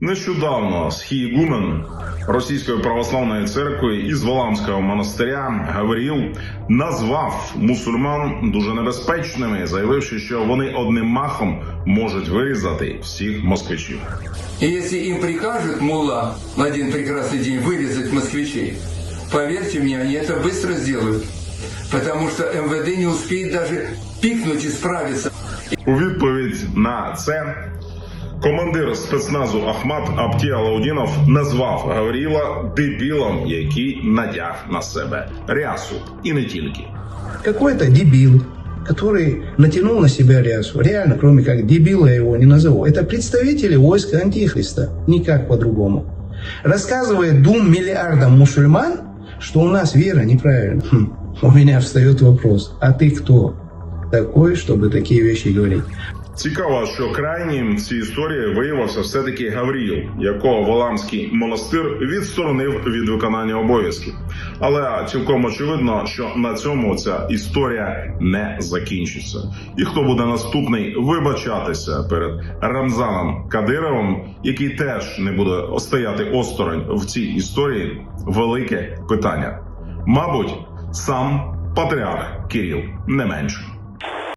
Нещодавно схієгумен Російської православної церкви із Валамського монастиря Гавріл назвав мусульман дуже небезпечними, заявивши, що вони одним махом можуть вирізати всіх москвичів. И если им прикажет мула в один прекрасный день вырезать москвичей, поверьте мне, они это быстро сделают. Потому что МВД не успеет даже пикнуть и справиться. У відповідь на це командир спецназу Ахмат Абті Алаудінов назвав Гавріла дебілом, який надяг на себе рясу, і не тільки. Какой-то дебил, который натянул на себя рясу. Реально, кроме как дебила я его не назову. Это представители войска Антихриста. Никак по-другому. Рассказывает двум миллиардам мусульман, что у нас вера неправильна. Хм, У меня встает вопрос, а ты кто такой, чтобы такие вещи говорить? Цікаво, що крайнім цій історії виявився все-таки Гавріл, якого Валамський монастир відсторонив від виконання обов'язків. Але цілком очевидно, що на цьому ця історія не закінчиться. І хто буде наступний вибачатися перед Рамзаном Кадировим, який теж не буде стояти осторонь в цій історії, велике питання. Мабуть, сам патріарх Кирил не менше.